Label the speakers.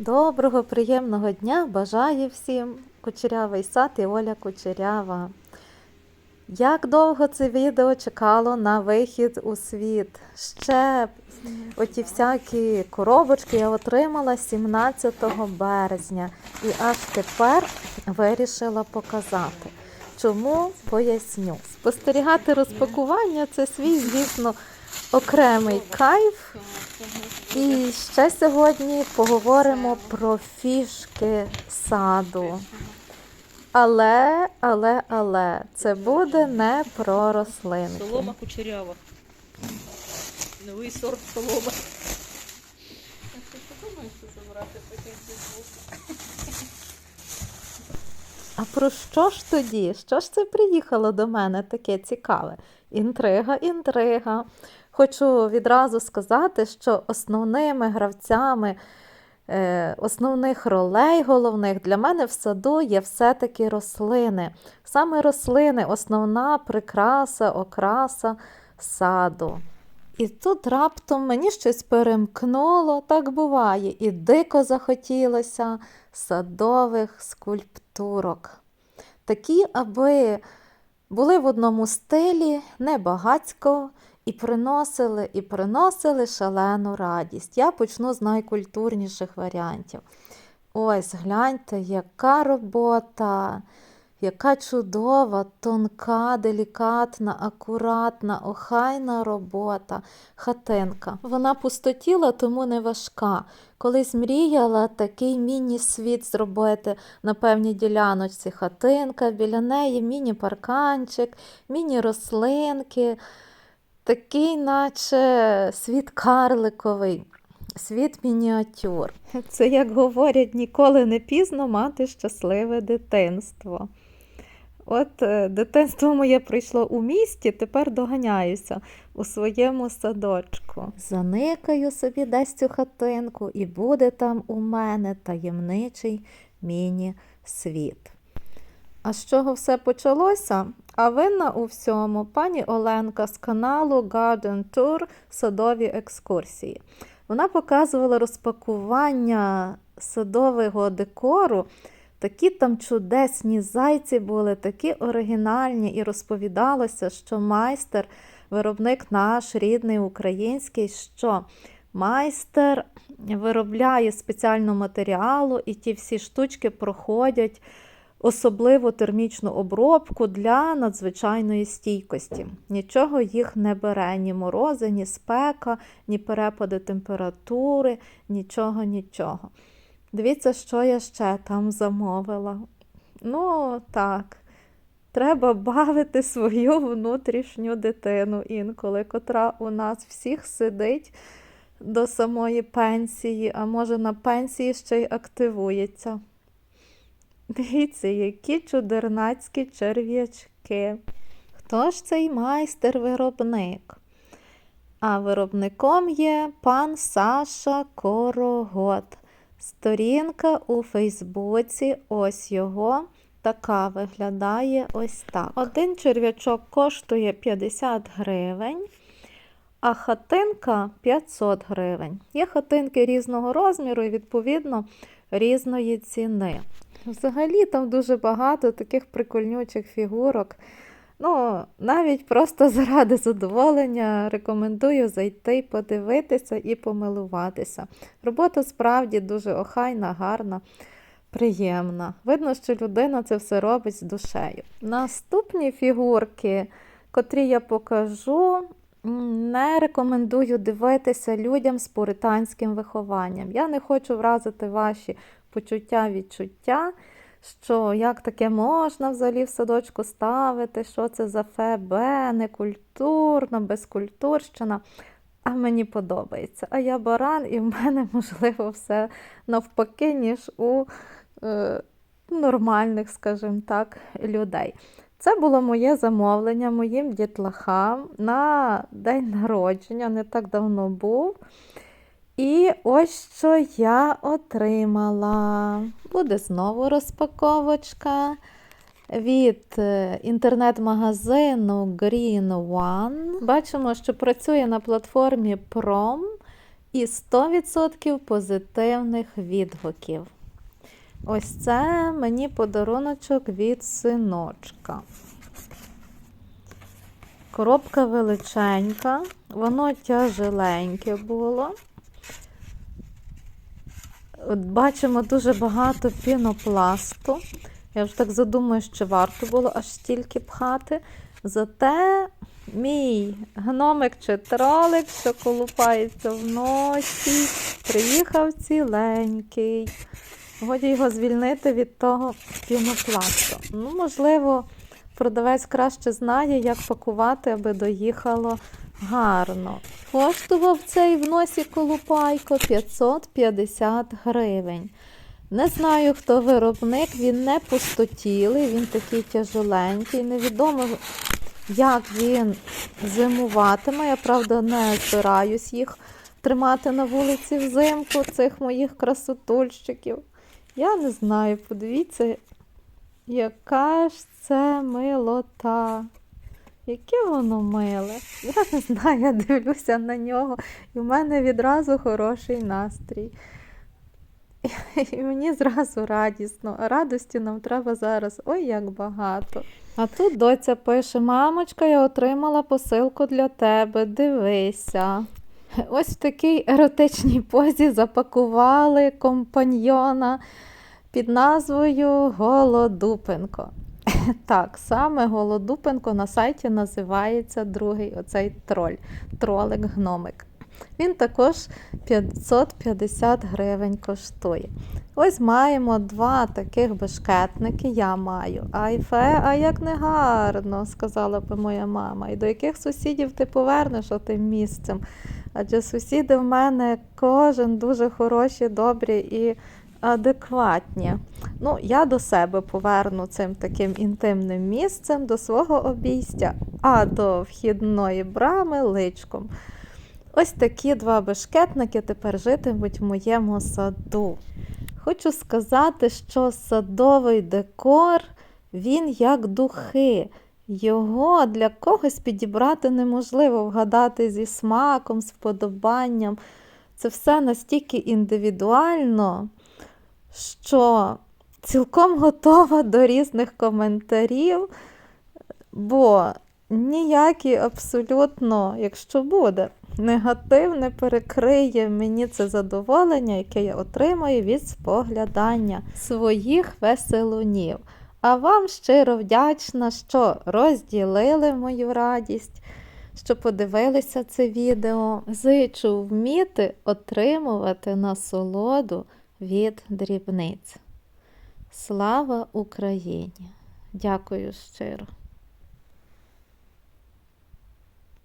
Speaker 1: Доброго, приємного дня бажаю всім Кучерявий сад і Оля Кучерява. Як довго це відео чекало на вихід у світ? Ще оті всякі коробочки я отримала 17 березня і аж тепер вирішила показати. Чому поясню? Спостерігати розпакування це свій, звісно, окремий кайф. І ще сьогодні поговоримо про фішки саду. Але, але, але, це буде не про рослинки.
Speaker 2: Солома кучерява. Новий сорт солома. А
Speaker 1: про що ж тоді? Що ж це приїхало до мене таке цікаве? Інтрига, інтрига. Хочу відразу сказати, що основними гравцями е, основних ролей головних для мене в саду є все-таки рослини. Саме рослини основна прикраса, окраса саду. І тут раптом мені щось перемкнуло, так буває, і дико захотілося садових скульптурок. Такі, аби були в одному стилі, небагацько, і приносили, і приносили шалену радість. Я почну з найкультурніших варіантів. Ось, гляньте, яка робота, яка чудова, тонка, делікатна, акуратна, охайна робота, хатинка. Вона пустотіла, тому не важка. Колись мріяла такий міні-світ зробити на певній діляночці хатинка, біля неї міні-парканчик, міні-рослинки, такий, наче світ карликовий. Світ мініатюр. Це, як говорять, ніколи не пізно мати щасливе дитинство. От е, дитинство моє прийшло у місті, тепер доганяюся у своєму садочку. Заникаю собі десь цю хатинку, і буде там у мене таємничий міні-світ. А з чого все почалося? А винна у всьому пані Оленка з каналу Garden Tour Садові екскурсії. Вона показувала розпакування садового декору. Такі там чудесні зайці були, такі оригінальні, і розповідалося, що майстер, виробник наш рідний український, що майстер виробляє спеціальну матеріалу, і ті всі штучки проходять особливу термічну обробку для надзвичайної стійкості. Нічого їх не бере, ні морози, ні спека, ні перепади температури, нічого, нічого. Дивіться, що я ще там замовила. Ну, так, треба бавити свою внутрішню дитину інколи, котра у нас всіх сидить до самої пенсії, а може на пенсії ще й активується. Дивіться, які чудернацькі черв'ячки. Хто ж цей майстер-виробник? А виробником є пан Саша Корогот. Сторінка у Фейсбуці, ось його. Така виглядає ось так. Один черв'ячок коштує 50 гривень, а хатинка 500 гривень. Є хатинки різного розміру і, відповідно, різної ціни. Взагалі там дуже багато таких прикольнючих фігурок. Ну, навіть просто заради задоволення рекомендую зайти, подивитися і помилуватися. Робота справді дуже охайна, гарна, приємна. Видно, що людина це все робить з душею. Наступні фігурки, котрі я покажу, не рекомендую дивитися людям з пуританським вихованням. Я не хочу вразити ваші почуття, відчуття що як таке можна взагалі в садочку ставити, що це за ФБ, некультурно, безкультурщина. А мені подобається. А я баран, і в мене, можливо, все навпаки, ніж у е, нормальних, скажімо так, людей. Це було моє замовлення моїм дітлахам на день народження, не так давно був. І ось що я отримала. Буде знову розпаковочка від е, інтернет-магазину Green One. Бачимо, що працює на платформі Prom і 100% позитивних відгуків. Ось це мені подаруночок від синочка. Коробка величенька, воно тяжеленьке було. Бачимо дуже багато пінопласту. Я вже так задумаю, що варто було аж стільки пхати. Зате мій гномик чи тролик, що колупається в носі, приїхав ціленький. Годі його звільнити від того пінопласту. Ну, можливо, продавець краще знає, як пакувати, аби доїхало гарно. Коштував цей в носі колупайко 550 гривень. Не знаю, хто виробник, він не пустотілий, він такий тяжеленький. Невідомо, як він зимуватиме. Я правда не збираюсь їх тримати на вулиці взимку, цих моїх красотульщиків. Я не знаю, подивіться, яка ж це милота. Яке воно миле. Я не знаю, я дивлюся на нього, і в мене відразу хороший настрій. І мені зразу радісно. Радості нам треба зараз ой як багато. А тут доця пише: Мамочка, я отримала посилку для тебе, дивися. Ось в такій еротичній позі запакували компаньйона під назвою Голодупенко. Так, саме Голодупенко на сайті називається другий оцей троль, тролик-гномик. Він також 550 гривень коштує. Ось маємо два таких бешкетники. Я маю. Айфе, а як не гарно, сказала би моя мама. І до яких сусідів ти повернеш отим місцем? Адже сусіди в мене кожен дуже хороші, добрі і адекватні. Ну, я до себе поверну цим таким інтимним місцем до свого обійстя, а до вхідної брами личком. Ось такі два бешкетники тепер житимуть в моєму саду. Хочу сказати, що садовий декор, він як духи. Його для когось підібрати неможливо, вгадати зі смаком, з вподобанням. Це все настільки індивідуально, що цілком готова до різних коментарів, бо ніякі абсолютно, якщо буде, негатив не перекриє мені це задоволення, яке я отримую від споглядання своїх веселунів. А вам щиро вдячна, що розділили мою радість, що подивилися це відео. Зичу вміти отримувати насолоду від дрібниць. Слава Україні! Дякую щиро!